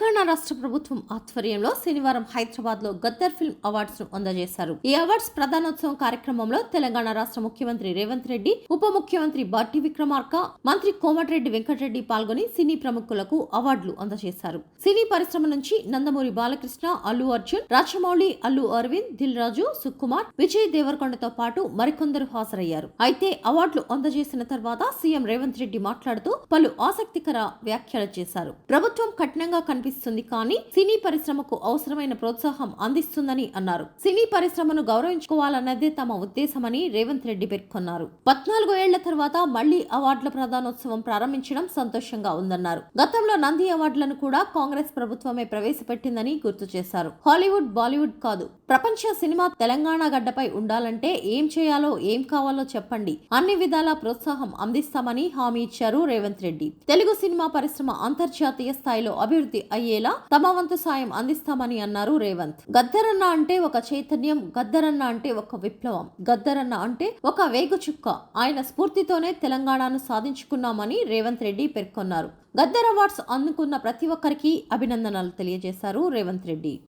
తెలంగాణ రాష్ట్ర ప్రభుత్వం ఆధ్వర్యంలో శనివారం హైదరాబాద్లో గద్దర్ ఫిల్మ్ అవార్డ్స్ను అందజేశారు. ఈ అవార్డ్స్ ప్రధానోత్సవం కార్యక్రమంలో తెలంగాణ రాష్ట్ర ముఖ్యమంత్రి రేవంత్ రెడ్డి ఉప ముఖ్యమంత్రి బట్టి విక్రమార్క మంత్రి కోమటిరెడ్డి వెంకటరెడ్డి పాల్గొని సినీ ప్రముఖులకు అవార్డులు అందజేశారు. సినీ పరిశ్రమ నుంచి నందమూరి బాలకృష్ణ అల్లు అర్జున్ రాజమౌళి అల్లు అరవింద్ దిల్ రాజు సుకుమార్ విజయ్ దేవరకొండతో పాటు మరికొందరు హాజరయ్యారు. అయితే అవార్డులు అందజేసిన తర్వాత సీఎం రేవంత్ రెడ్డి మాట్లాడుతూ పలు ఆసక్తికర వ్యాఖ్యలు చేశారు. ప్రభుత్వం కఠినంగా కనిపిస్తుంది కానీ సినీ పరిశ్రమకు అవసరమైన ప్రోత్సాహం అందిస్తుందని అన్నారు. సినీ పరిశ్రమను గౌరవించుకోవాలన్నదే తమ ఉద్దేశమని రేవంత్ రెడ్డి పేర్కొన్నారు. పద్నాలుగు ఏళ్ళ తర్వాత మళ్ళీ అవార్డుల ప్రధానోత్సవం ప్రారంభించడం సంతోషంగా ఉందన్నారు. గతంలో నంది అవార్డులను కూడా కాంగ్రెస్ ప్రభుత్వమే ప్రవేశపెట్టిందని గుర్తు చేశారు. హాలీవుడ్ బాలీవుడ్ కాదు ప్రపంచ సినిమా తెలంగాణ గడ్డపై ఉండాలంటే ఏం చేయాలో ఏం కావాలో చెప్పండి. అన్ని విధాలా ప్రోత్సాహం అందిస్తామని హామీ ఇచ్చారు రేవంత్ రెడ్డి. తెలుగు సినిమా పరిశ్రమ అంతర్జాతీయ స్థాయిలో అభివృద్ధి అయ్యేలా తమ వంతు సాయం అందిస్తామని అన్నారు రేవంత్. గద్దరన్న అంటే ఒక చైతన్యం గద్దరన్న అంటే ఒక విప్లవం గద్దరన్న అంటే ఒక వేగుచుక్క ఆయన స్ఫూర్తితోనే తెలంగాణను సాధించుకున్నామని రేవంత్ రెడ్డి పేర్కొన్నారు. గద్దర్ అవార్డ్స్ అందుకున్న ప్రతి ఒక్కరికి అభినందనలు తెలియజేశారు రేవంత్ రెడ్డి.